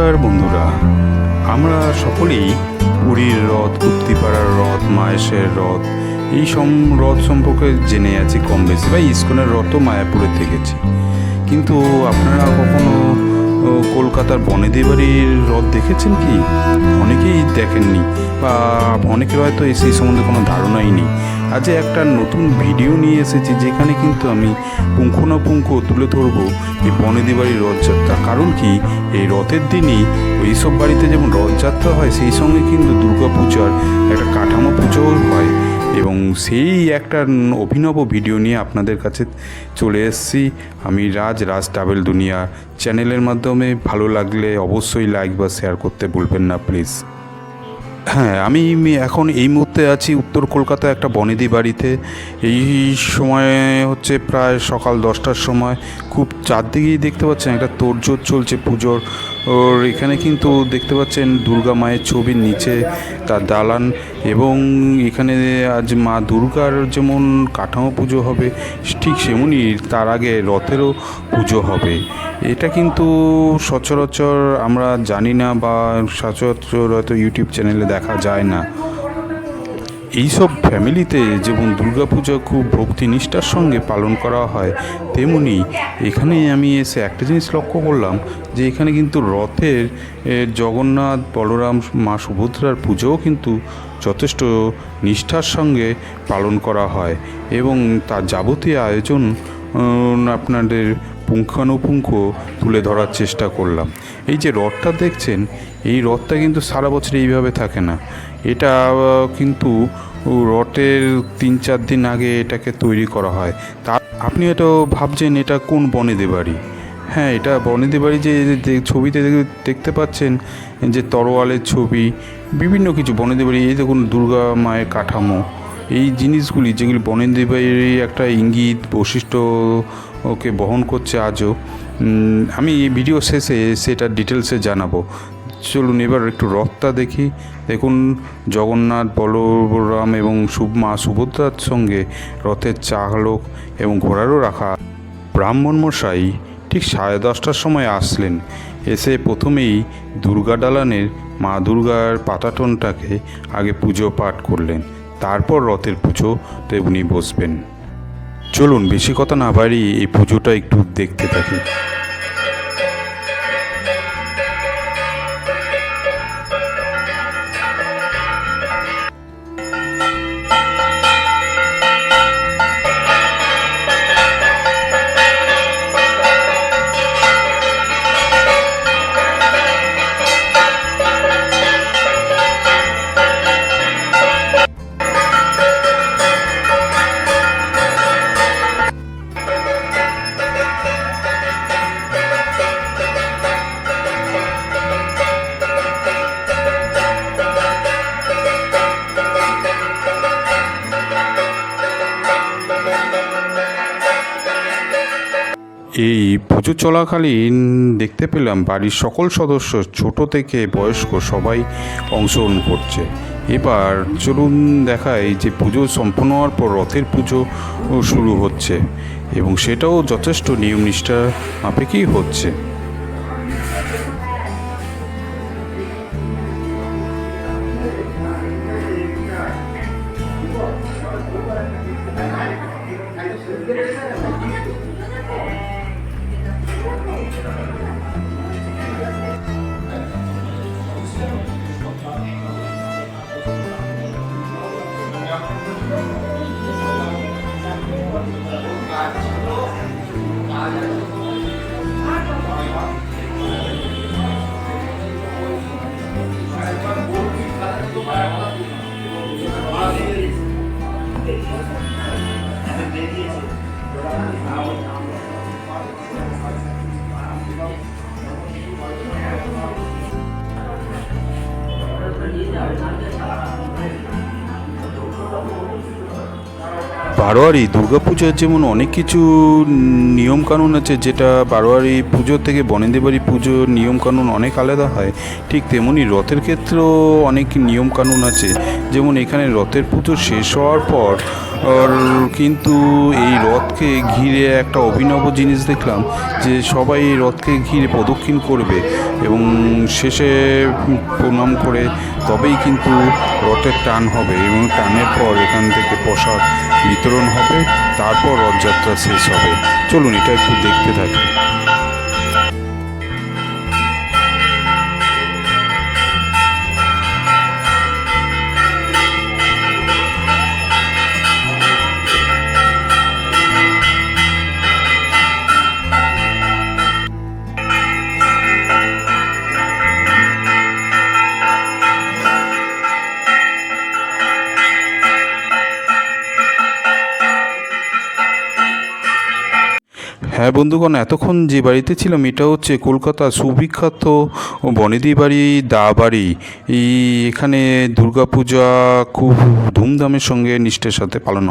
নমস্কার বন্ধুরা। আমরা সকলেই পুরীর রথ কুপ্তিপাড়ার রথ, মায়েশের রথ, এই সব রথ সম্পর্কে জেনে আছি কম বেশি বা ইস্কনের রথও মায়াপুরে দেখেছি কিন্তু আপনারা কখনো কলকাতার বনেদি বাড়ির রথ দেখেছেন কি? অনেকেই দেখেননি বা অনেকের হয়তো সেই সম্বন্ধে কোনো ধারণাই নেই। আজ একটা নতুন ভিডিও নিয়ে এসেছি যেখানে কিন্তু আমি পুঙ্খানুপুঙ্খ তুলে ধরবো এই বনেদি বাড়ির রথযাত্রা কারণ কি? এই রথের দিনই ওই সব বাড়িতে যেমন রথযাত্রা হয়, সেই সঙ্গে কিন্তু দুর্গাপূজার একটা কাঠামো পুজোও হয় এবং সেই একটা অভিনব ভিডিও নিয়ে আপনাদের কাছে চলে এসেছি। আমি রাজ রাজ ট্রাভেল দুনিয়া চ্যানেলের মাধ্যমে। ভালো লাগলে অবশ্যই লাইক বা শেয়ার করতে ভুলবেন না, প্লিজ। হ্যাঁ আমি এখন এই মুহূর্তে আছি উত্তর কলকাতা একটা বনেদি বাড়িতে। এই সময়ে হচ্ছে প্রায় সকাল দশটার সময় খুব চারদিকেই দেখতে পাচ্ছেন একটা তোড়জোড় চলছে পুজোর। ওর এখানে কিন্তু দেখতে পাচ্ছেন দুর্গা মায়ের ছবির নিচে তার দালান এবং এখানে আজ মা দুর্গার যেমন কাঠামো পুজো হবে, ঠিক সেমনই তার আগে রথেরও পুজো হবে। এটা কিন্তু সচরাচর আমরা জানি না বা সচরাচর হয়তো ইউটিউব চ্যানেলে দেখা যায় না। এইসব ফ্যামিলিতে যেমন দুর্গাপূজা খুব ভক্তি নিষ্ঠার সঙ্গে পালন করা হয়, তেমনি এখানে আমি এসে একটা জিনিস লক্ষ্য করলাম যে এখানে কিন্তু রথের জগন্নাথ, বলরাম, মা সুভদ্রার পুজোও কিন্তু যথেষ্ট নিষ্ঠার সঙ্গে পালন করা হয় এবং তার যাবতীয় আয়োজন আপনাদের পুঙ্খানুপুঙ্খ তুলে ধরার চেষ্টা করলাম। এই যে রথটা দেখছেন, এই রথটা কিন্তু সারা বছর এইভাবে থাকে না। এটা কিন্তু রথের তিন চার দিন আগে এটাকে তৈরি করা হয়। তা, আপনি এটা ভাবছেন এটা কোন বনেদি বাড়ি? হ্যাঁ এটা বনেদি বাড়ি যে ছবিতে দেখতে পাচ্ছেন যে তরোয়ালের ছবি, বিভিন্ন কিছু বনেদি বাড়ি। এই দেখুন দুর্গা মায়ের কাঠামো। এই জিনিসগুলি যেগুলি বনেদি বাড়ির একটা ইঙ্গিত, বৈশিষ্ট্য ওকে বহন করছে আজও। আমি এই ভিডিও শেষে সেটা ডিটেলসে জানাব। চলুন এবার একটু রথটা দেখি। দেখুন, জগন্নাথ, বলরাম এবং মা সুভদ্রার সঙ্গে রথের চালক এবং ঘোড়ারও রাখা। ব্রাহ্মণ মশাই ঠিক সাড়ে দশটার সময় আসলেন। এসে প্রথমেই দুর্গা দালানের, মা দুর্গার পাতাটনটাকে আগে পুজো পাঠ করলেন। তারপর রথের পুজোতে উনি বসবেন। চলুন বেশি কথা না বাড়ি এই পুজোটা একটু দেখতে থাকি। এই পুজো চলাকালীন দেখতে পেলাম বাড়ির সকল সদস্য ছোট থেকে বয়স্ক সবাই অংশগ্রহণ করছে। এবার চলুন দেখাই যে পুজো সম্পন্ন হওয়ার পর রথের পুজো শুরু হচ্ছে এবং সেটাও যথেষ্ট নিয়ম নিষ্ঠা মাপেকেই হচ্ছে। দিয়েছে বারোয়ারি দুর্গাপূজার যেমন অনেক কিছু নিয়মকানুন আছে, যেটা বারোয়ারি পুজো থেকে বনেদিবাড়ি পুজোর নিয়মকানুন অনেক আলাদা হয়, ঠিক তেমনি রথের ক্ষেত্রেও অনেক নিয়মকানুন আছে। যেমন এখানে রথের পুজো শেষ হওয়ার পর কিন্তু এই রথকে ঘিরে একটা অভিনব জিনিস দেখলাম, যে সবাই রথকে ঘিরে প্রদক্ষিণ করবে এবং শেষে প্রণাম করে তবেই কিন্তু রথের টান হবে এবং টানের পর এখান থেকে প্রসাদ বিতরণ হবে, তারপর রথযাত্রা শেষ হবে। চলুন, এটা একটু দেখতে থাকি। হ্যাঁ বন্ধুগণ, এতক্ষণ যে বাড়িতে ছিলাম, এটা হচ্ছে কলকাতা সুবিখ্যাত বনেদি বাড়ি, দা বাড়ি। এখানে দুর্গাপূজা খুব ধুমধামের সঙ্গে নিষ্ঠের সাথে পালন হয়।